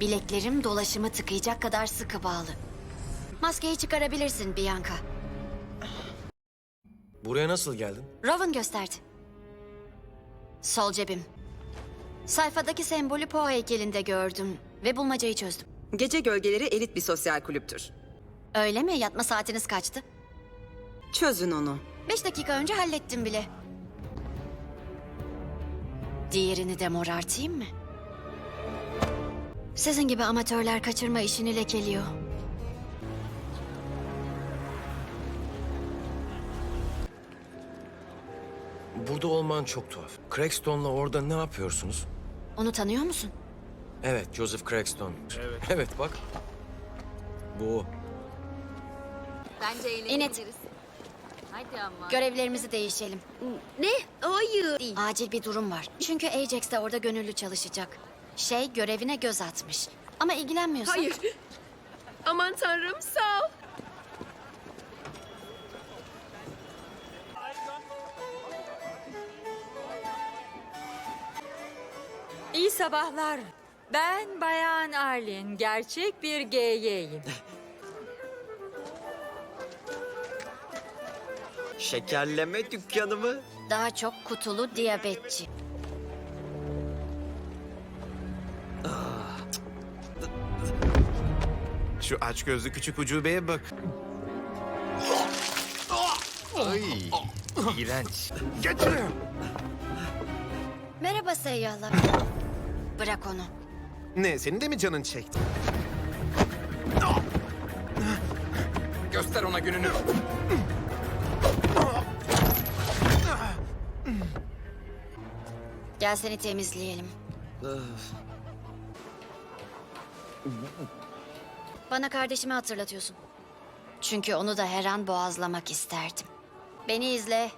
Bileklerim dolaşımı tıkayacak kadar sıkı bağlı. Maskeyi çıkarabilirsin Bianca. Buraya nasıl geldin? Rowan gösterdi. Sol cebim. Sayfadaki sembolü Poe heykelinde gördüm ve bulmacayı çözdüm. Gece Gölgeleri elit bir sosyal kulüptür. Öyle mi? Yatma saatiniz kaçtı? Çözün onu. Beş dakika önce hallettim bile. Diğerini de morartayım mı? Sizin gibi amatörler kaçırma işini lekeliyor. Burada olman çok tuhaf. Craigstone'la orada ne yapıyorsunuz? Onu tanıyor musun? Evet, Joseph Craigstone. Evet. Evet, bak. Bu o. Bence İnet. eğlenebiliriz. Hadi ama. Görevlerimizi değişelim. ne? Hayır. Değil. Acil bir durum var. Çünkü Ajax de orada gönüllü çalışacak. Şey görevine göz atmış. Ama ilgilenmiyorsan... Hayır. Aman tanrım sağ ol. İyi sabahlar. Ben Bayan Arlin, gerçek bir GY'yim. Şekerleme dükkanı mı? Daha çok kutulu diyabetçi. Şu aç gözlü küçük ucubeye bak. Ay, iğrenç. Geçin. Merhaba seyyahlar. Bırak onu. Ne, senin de mi canın çekti? Göster ona gününü. Gel seni temizleyelim. Bana kardeşimi hatırlatıyorsun. Çünkü onu da her an boğazlamak isterdim. Beni izle.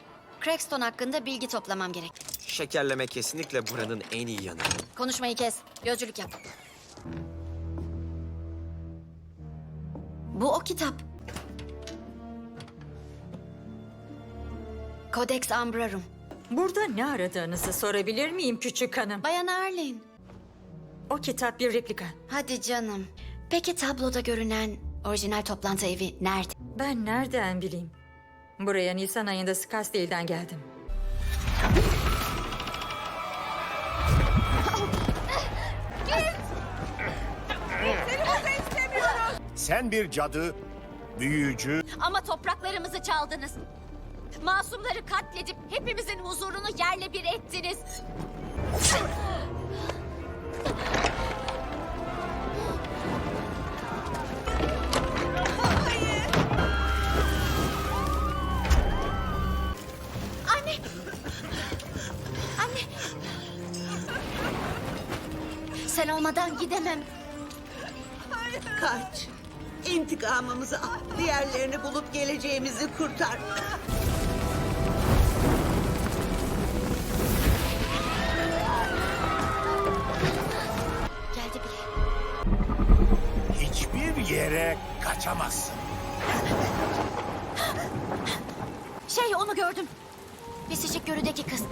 Crackstone hakkında bilgi toplamam gerek. Şekerleme kesinlikle buranın en iyi yanı. Konuşmayı kes. Gözcülük yap. Bu o kitap. Codex Ambrarum. Burada ne aradığınızı sorabilir miyim küçük hanım? Bayan Arlene. O kitap bir replika. Hadi canım. Peki tabloda görünen orijinal toplantı evi nerede? Ben nereden bileyim? Buraya Nisan ayında Scottsdale'den geldim. Sen bir cadı, büyücü, Ama topraklarımızı çaldınız. Masumları katledip hepimizin huzurunu yerle bir ettiniz. Olmadan gidemem. Kaç. İntikamımızı al. Diğerlerini bulup geleceğimizi kurtar. Geldi bile. hiçbir yere kaçamazsın. Şey onu gördüm. Pisicik görüdeki kız.